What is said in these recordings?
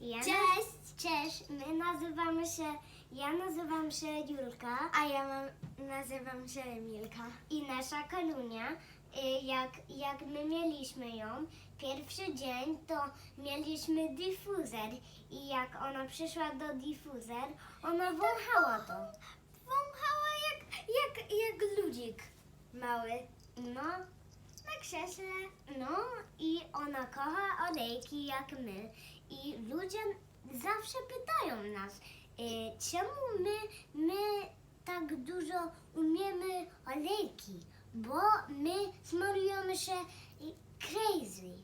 Ja Cześć! Cześć, my nazywamy się, ja nazywam się Julka A ja mam, nazywam się Emilka. i nasza Kalunia, y, jak, jak my mieliśmy ją, pierwszy dzień to mieliśmy difuzer i jak ona przyszła do difuzer, ona wąchała to. Wąchała jak, jak, jak ludzik mały. No, Na krześle. no i ona kocha olejki jak my i ludzie zawsze pytają nas, y, czemu my, my tak dużo umiemy olejki, bo my smarujemy się crazy.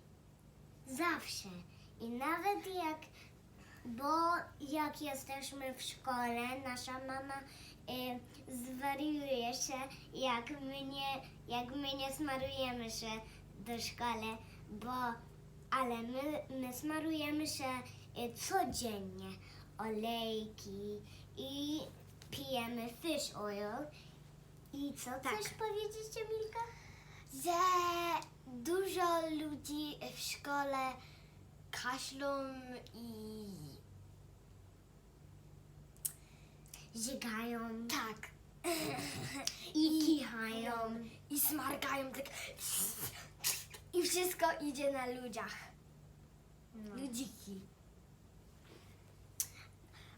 Zawsze. I nawet jak, bo jak jesteśmy w szkole, nasza mama y, zwariuje się, jak my nie, jak my nie smarujemy się do szkoły, bo, ale my, my smarujemy się y, codziennie. Olejki i pijemy fish oil. I co Tak. chcesz powiedzieć, Emilka? Że dużo ludzi w szkole kaszlą i Żygają tak. i kichają. I smarkają tak. I wszystko idzie na ludziach. No. Ludziki.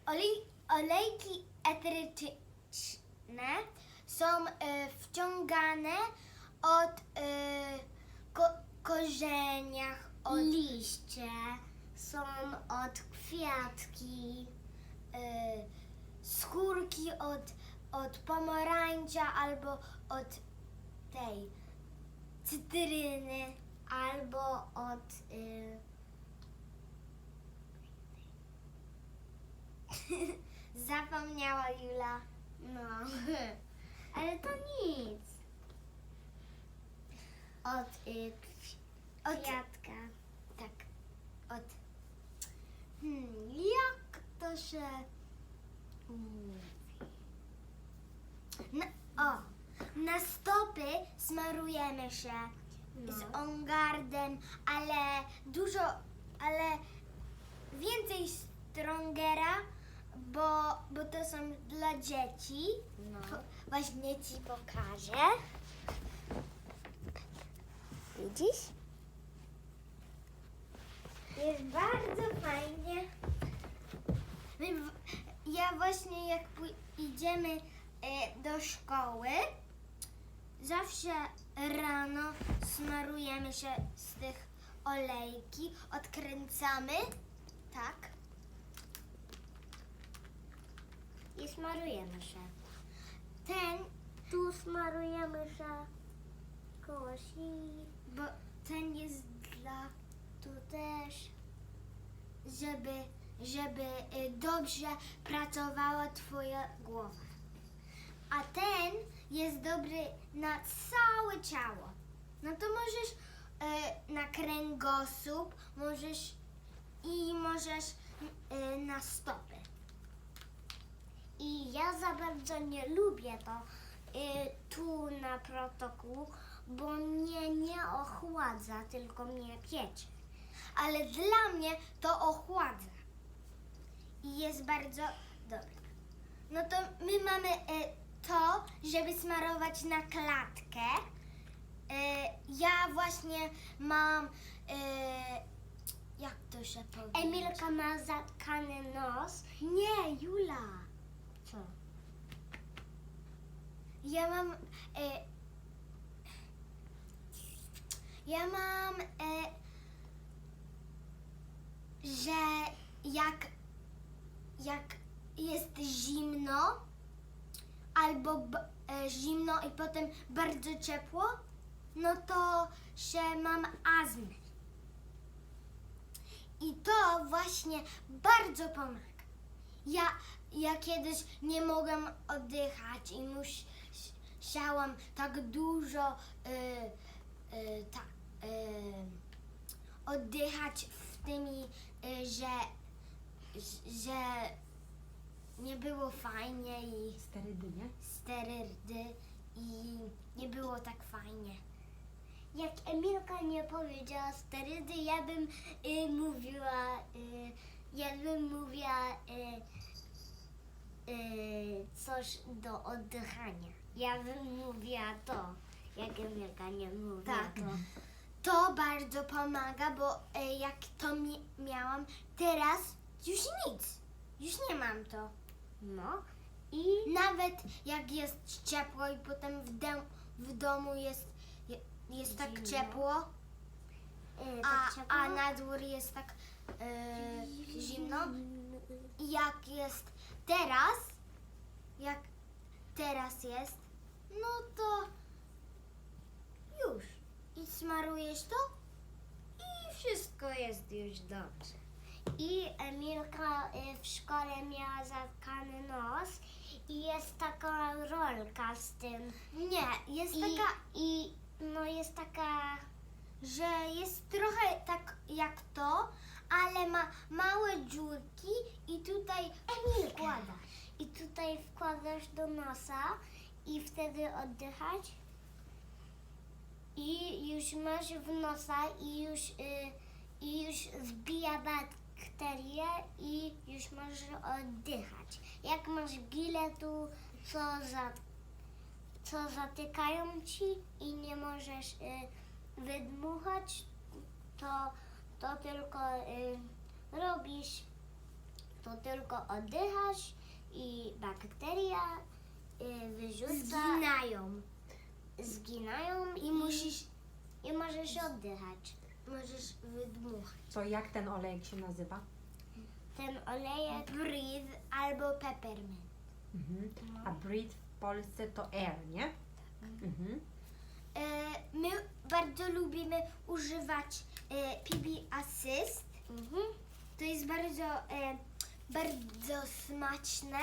Olej, olejki eteryczne są e, wciągane od e, ko, korzeniach, od Liście są od kwiatki. e, skórki, od, od pomarańcza albo od tej cytryny. Albo od y, Zapomniała Jula. no ale to nic od y, Od- kwiatka Tak, od. Hmm, jak to się mówi? Na, o, na stopy smarujemy się z ongardem, ale dużo, ale więcej strongera, bo, bo to są dla dzieci. no. Właśnie ci pokażę. Widzisz? Jest bardzo fajnie. My, ja właśnie jak idziemy e, do szkoły, zawsze rano smarujemy się z tych olejki, odkręcamy, tak, i smarujemy się. Ten, tu smarujemy się kosi bo ten jest dla tu też, żeby, żeby y, dobrze pracowała twoja głowa. A ten jest dobry na całe ciało. No to możesz y, na kręgosłup, możesz i możesz y, na stopy. i ja za bardzo nie lubię to y, tu na protokół bo mnie nie ochładza tylko mnie piecze ale dla mnie to ochładza i jest bardzo dobre. No to my mamy e, to, żeby smarować na klatkę. E, ja właśnie mam, e, jak to się powie? Emilka ma zatkany nos Nie, Jula. co? Ja mam, e, ja mam, że jak, jak jest zimno, albo e, zimno i potem bardzo ciepło, no to się mam azmę. I to właśnie bardzo pomaga. Ja, ja kiedyś nie mogłam oddychać i mus, musiałam tak dużo y, y, ta, y, oddychać w tymi, y, że, że nie było fajnie i Sterydy, nie? sterydy i nie było tak fajnie. Jak Emilka nie powiedziała sterydy, ja bym y, mówiła, y, ja y, coś do oddychania. Ja bym mówiła to, jak Emilka nie mówiła Tak. to. To bardzo pomaga, bo e, jak to mi miałam, teraz już nic. Już nie mam to. No i Nawet jak jest ciepło i potem w, dom, w domu jest, je- jest tak Zimno. ciepło, a, tak ciepło. a na dwór jest tak e, zimno. I jak jest teraz, jak teraz jest, no to już. I smarujesz to i wszystko jest już dobrze. I Emilka y, w szkole miała zatkany nos i jest taka rolka z tym. Nie, jest I, taka, I no jest taka że jest trochę tak jak to, ale ma małe dziurki i tutaj wkładasz. I tutaj wkładasz do nosa i wtedy oddychać. I już masz w nosa i już, y, i już zbija bakterie i już możesz oddychać. Jak masz gile tu, co, za, co zatykają ci i nie możesz y, wydmuchać, to, to tylko y, robisz to tylko oddychasz i bakteria y, wyrzuca, Zginają zginają i musisz, i możesz oddychać. Możesz wydmuchać. To jak ten olejek się nazywa? Ten olejek, Breathe albo peppermint. Mhm. A breathe w Polsce to air, nie? Mhm. E, my bardzo lubimy używać e, PB Assist. mhm. To jest bardzo, e, bardzo smaczne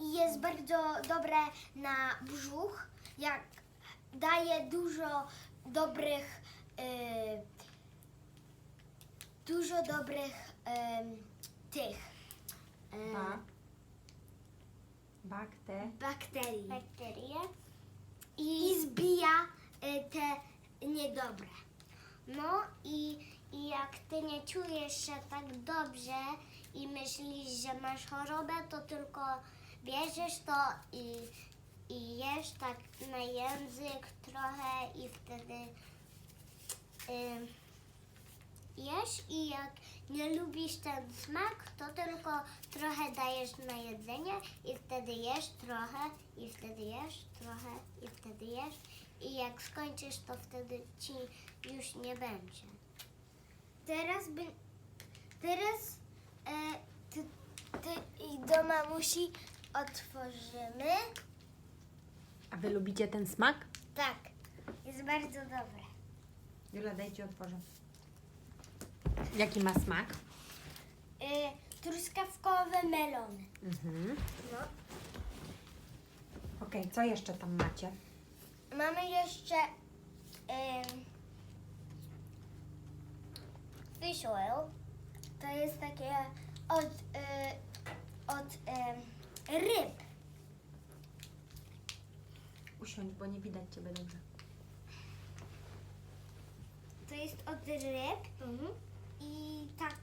i jest bardzo dobre na brzuch. Jak daje dużo dobrych, e, dużo dobrych em, tych e, Bak. Bakte. bakterii bakterie. i zbija e, te niedobre. No i, i jak ty nie czujesz się tak dobrze i myślisz, że masz chorobę, to tylko bierzesz to i, i jesz tak na język trochę i wtedy y, jesz i jak nie lubisz ten smak, to tylko trochę dajesz na jedzenie i wtedy jesz trochę i wtedy jesz trochę i wtedy jesz i jak skończysz, to wtedy ci już nie będzie. Teraz by, teraz e, ty, ty i do mamusi otworzymy. A wy lubicie ten smak? Tak, jest bardzo dobre. Jula, dajcie otworzę. Jaki ma smak? E, truskawkowe melony. Mhm. No. Okej, co jeszcze tam macie? Mamy jeszcze em, Fish oil. to jest takie od, e, od ryb. Usiądź, bo nie widać ciebie dobrze. To jest od ryb Mhm. I tak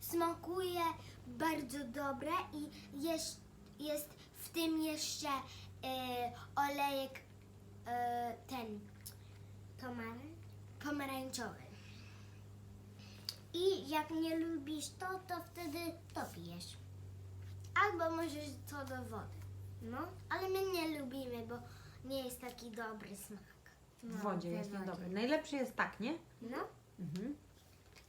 smakuje bardzo dobre i jest, jest w tym jeszcze e, olejek e, ten Tomary. pomarańczowy. I jak nie lubisz to, to wtedy to pijesz. Albo możesz to do wody. No. Ale my nie lubimy, bo nie jest taki dobry smak. W No, wodzie w jest wodzie. niedobre. Najlepszy jest tak, nie? No. Mhm.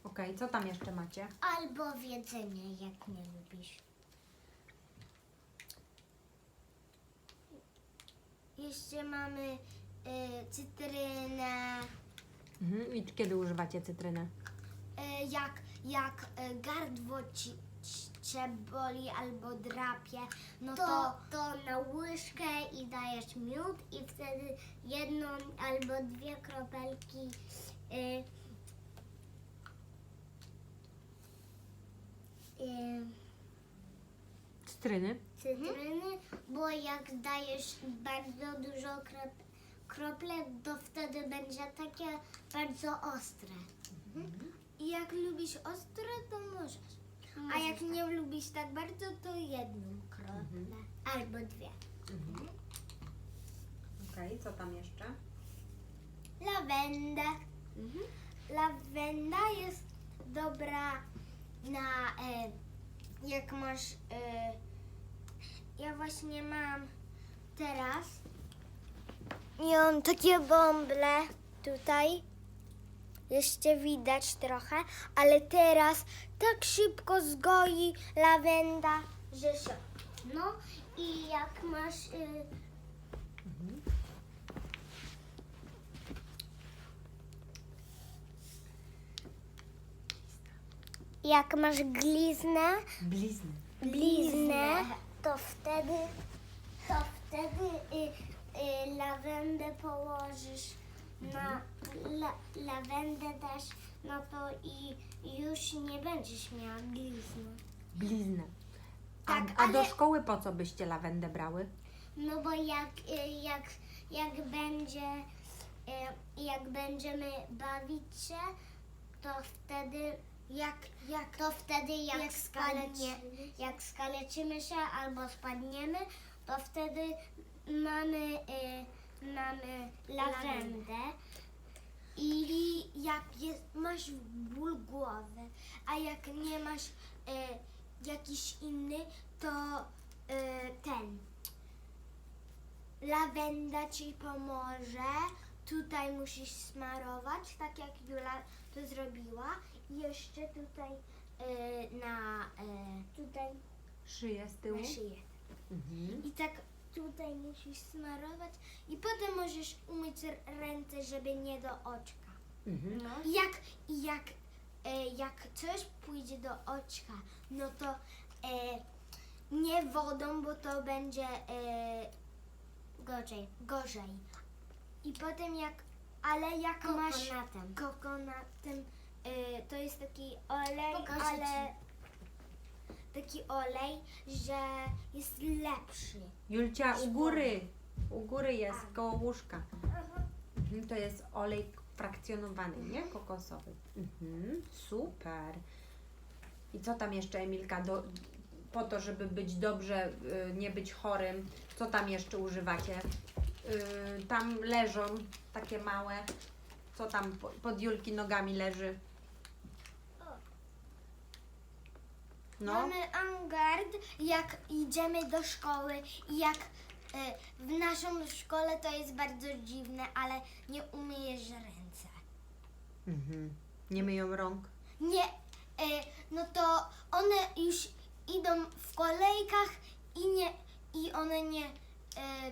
Okej, co tam jeszcze macie? Albo w jedzenie, jak nie lubisz. Jeszcze mamy e, cytrynę, Mhm. I kiedy używacie cytryny? e, jak, jak e, gardło ci, ci, cię boli albo drapie, no To, to, to na łyżkę i dajesz miód i wtedy jedną albo dwie kropelki y, Cytryny? cytryny, bo jak dajesz bardzo dużo krop, kroplek, to wtedy będzie takie bardzo ostre. i jak lubisz ostre, to możesz. A jak nie lubisz tak bardzo, to jedną kroplę. Albo dwie. Mhm. Okej, co tam jeszcze? Lawendę. Mhm. Lawenda jest dobra na e, jak masz e, ja właśnie mam teraz i mam takie bąble tutaj jeszcze widać trochę, ale teraz tak szybko zgoi lawenda, że się No i jak masz y, Mhm. Jak masz gliznę, Blizny. bliznę, to wtedy to wtedy y, y, lawendę położysz na la, lawendę dasz no to i już nie będziesz miała glizny. Bliznę. A, Tak, a do ale- szkoły po co byście lawendę brały? No bo jak, y, jak, jak będzie y, jak będziemy bawić się, to wtedy jak, jak to wtedy jak, Jak spadnie, jak skaleczymy się albo spadniemy, to wtedy mamy, y, mamy lawendę I jak jest, masz ból głowy, a jak nie masz e, jakiś inny, to e, ten lawenda ci pomoże. Tutaj musisz smarować, tak jak Jula to zrobiła. Jeszcze tutaj e, na, e, tutaj Szyję z tyłu? na szyję. Mhm. I tak tutaj musisz smarować i potem możesz umyć r- ręce, żeby nie do oczka. Mhm. no, I jak, i jak, e, jak coś pójdzie do oczka, no to e, nie wodą, bo to będzie e, gorzej. gorzej. I potem jak, ale jak masz Kokonatem. kokonatem, e, to jest taki olej, Pokażę ale taki olej, że jest lepszy. Julcia, u góry. U góry jest, koło łóżka. Mhm, to jest olej frakcjonowany, nie? Kokosowy. Mhm, super. I co tam jeszcze, Emilka, do, po to, żeby być dobrze, y, nie być chorym, co tam jeszcze używacie? Y, tam leżą takie małe, co tam po- pod Julki nogami leży? No, Mamy angard, jak idziemy do szkoły i jak e, w naszą szkole to jest bardzo dziwne, ale nie umyjesz ręce. mhm. nie myją rąk. Nie, e, no to one już idą w kolejkach i nie, i one nie, e,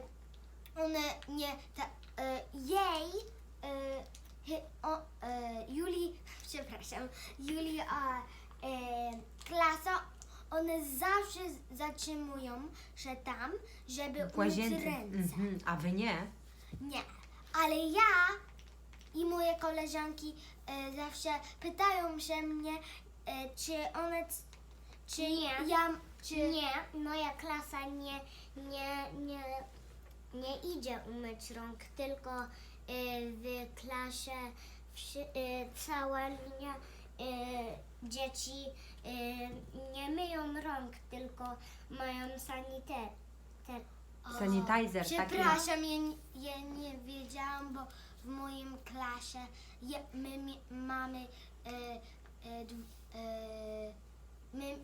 one nie, ta, e, jej, hy- o, e, Julii, przepraszam, Julii, a e, klasa, one zawsze zatrzymują się tam, żeby W umyć łazience. ręce. Mhm. A wy nie? Nie, ale ja i moje koleżanki e, zawsze pytają się mnie, e, czy one, c- czy Nie. ja, czy Nie, moja klasa nie, nie, nie, nie idzie umyć rąk, tylko y, w klasie wszy, y, cała linia dzieci y, nie myją rąk, tylko mają saniter. O, Sanitizer taki. Przepraszam, ja, nie- ja nie wiedziałam, bo w moim klasie je, my, mi- mamy e, e, dw- e, my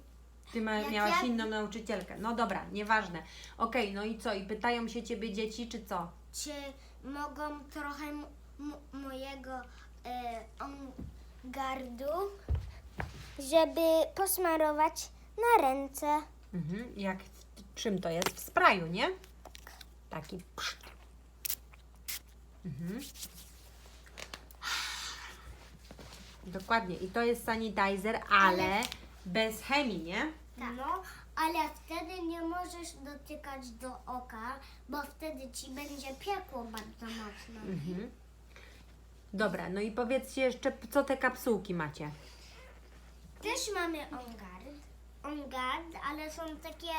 Ty ma, Jak miałaś ja- inną nauczycielkę. No dobra, nieważne. Okej, no i co? I pytają się ciebie dzieci, czy co? czy mogą trochę m- m- mojego e, gardu, żeby posmarować na ręce. Mhm. Jak, czym to jest? W spraju, nie? Taki pszt. Mhm. Dokładnie. I to jest sanitizer, ale bez chemii, nie? No, ale wtedy nie możesz dotykać do oka, bo wtedy ci będzie piekło bardzo mocno. Mhm. Dobra, no i powiedzcie jeszcze, co te kapsułki macie? Też mamy ongard. On guard, ale są takie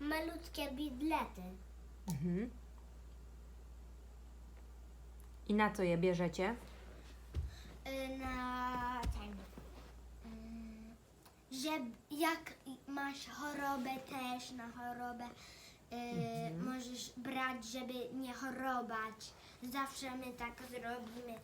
malutkie bidlety. Mhm. I na co je bierzecie? y, na ten. y, że jak masz chorobę też na chorobę, y, możesz brać, żeby nie chorować. Zawsze my tak zrobimy.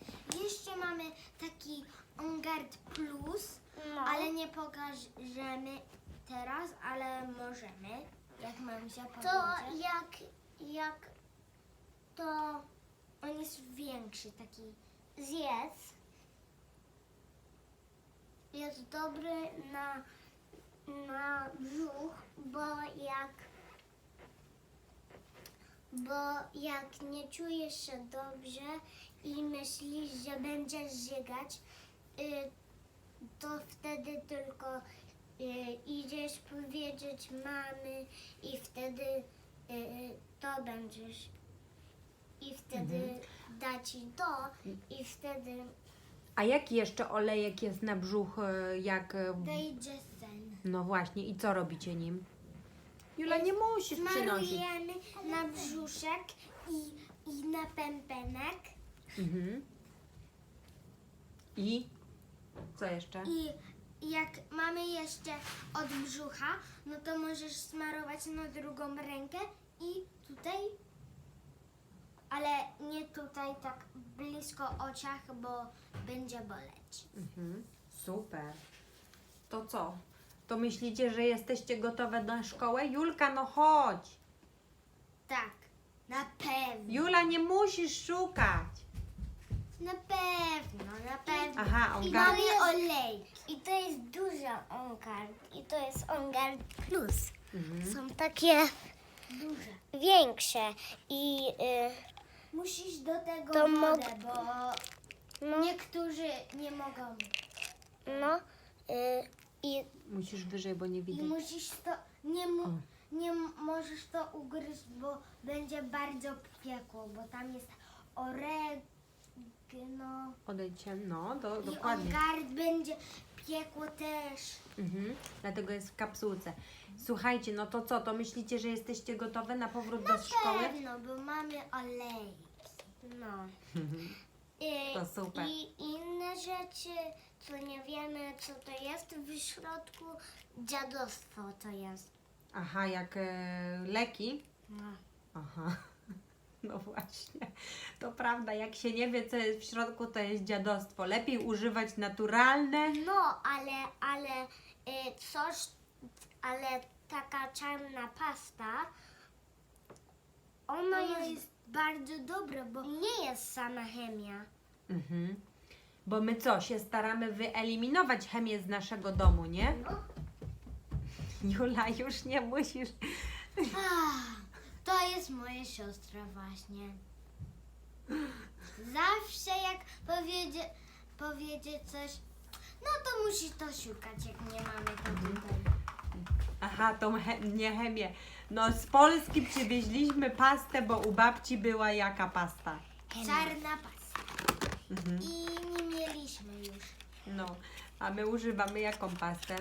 Jeszcze mamy taki Ongard Plus, No. ale nie pokażemy teraz, ale możemy, jak mam się To jak, jak to On jest większy, taki zjedz, jest dobry na, na brzuch, bo jak bo jak nie czujesz się dobrze i myślisz, że będziesz żygać, y, to wtedy tylko y, idziesz powiedzieć mamy i wtedy y, to będziesz i wtedy da ci to i wtedy A jaki jeszcze olejek jest na brzuch, jak... Dejdzie sen. No właśnie, i co robicie nim? Jula, nie musisz przynosić. Smarujemy na brzuszek i, i na pępenek. Mhm. I? Co jeszcze? I jak mamy jeszcze od brzucha, no to możesz smarować na drugą rękę i tutaj, ale nie tutaj tak blisko oczach, bo będzie boleć. Mhm. Super. To co? To myślicie, że jesteście gotowe na szkołę? Julka, no chodź. Tak, na pewno. Jula, nie musisz szukać. Na pewno, na pewno. Aha, I mamy olej. i to jest duża Ongard i to jest Ongard Plus. Mhm. Są takie Duże. większe i y, Musisz do tego To wodę, mog- bo no, niektórzy nie mogą. no y, i Musisz wyżej, bo nie I widać. musisz to, nie, mu, nie m- możesz to ugryźć, bo będzie bardzo piekło, bo tam jest oregano Odejdźcie. No, do, i dokładnie. ongard będzie piekło też. Mhm. Dlatego jest w kapsułce. Słuchajcie, no to co? To myślicie, że jesteście gotowe na powrót do szkoły? Pewno, bo mamy olej. no. Y, To super. I inne rzeczy, co nie wiemy, co to jest w środku, dziadostwo to jest. Aha, jak e, leki? No. Aha. No właśnie. To prawda, jak się nie wie, co jest w środku, to jest dziadostwo. Lepiej używać naturalne. No, ale, ale y, coś, ale taka czarna pasta, ona Ono jest, jest bardzo dobre, bo nie jest sama chemia. Mhm. Bo my co, się staramy wyeliminować chemię z naszego domu, nie? No. Jula, już nie musisz. Ah, to jest moja siostra właśnie. Zawsze jak powiedzie, powiedzie coś, no to musi to szukać, jak nie mamy to tutaj. Aha, tą he- nie chemię. No z Polski przywieźliśmy pastę, bo u babci była jaka pasta? Czarna pasta. Mhm. I nie mieliśmy już. No, a my używamy jaką pastę?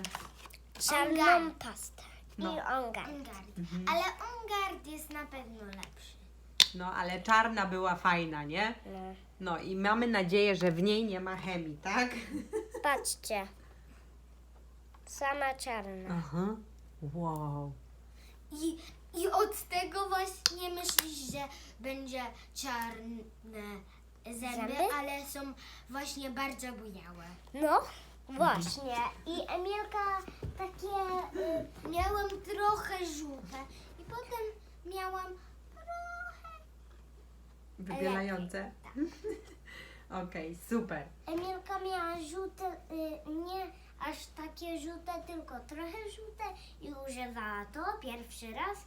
Czarną Ongard. pastę No. i ongard. Ongard. Mhm. Ale ongard jest na pewno lepszy. No, ale czarna była fajna, nie? No. No i mamy nadzieję, że w niej nie ma chemii, tak? Patrzcie. Sama czarna. Aha. Wow. I, I od tego właśnie myślisz, że będzie czarne zęby, Zęby? ale są właśnie bardzo bujałe. No, właśnie. I Emilka takie... Y, Miałam trochę żółte i potem miałam trochę. Wybielające. Okej, super. Emilka miała żółte, y, nie aż takie żółte, tylko trochę żółte i używała to pierwszy raz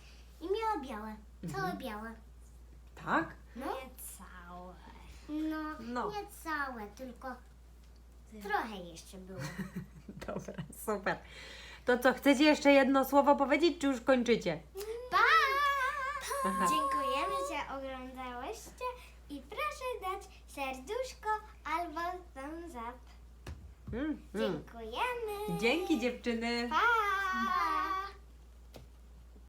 i miała białe, całe białe. Tak? No, Nie całe. No, No. nie całe, tylko trochę jeszcze było. Dobra, super. To co, chcecie jeszcze jedno słowo powiedzieć, czy już kończycie? Pa! Aha. Dziękujemy, że oglądałyście i proszę dać serduszko albo thumbs up. Mm, mm. Dziękujemy. Dzięki dziewczyny. Pa!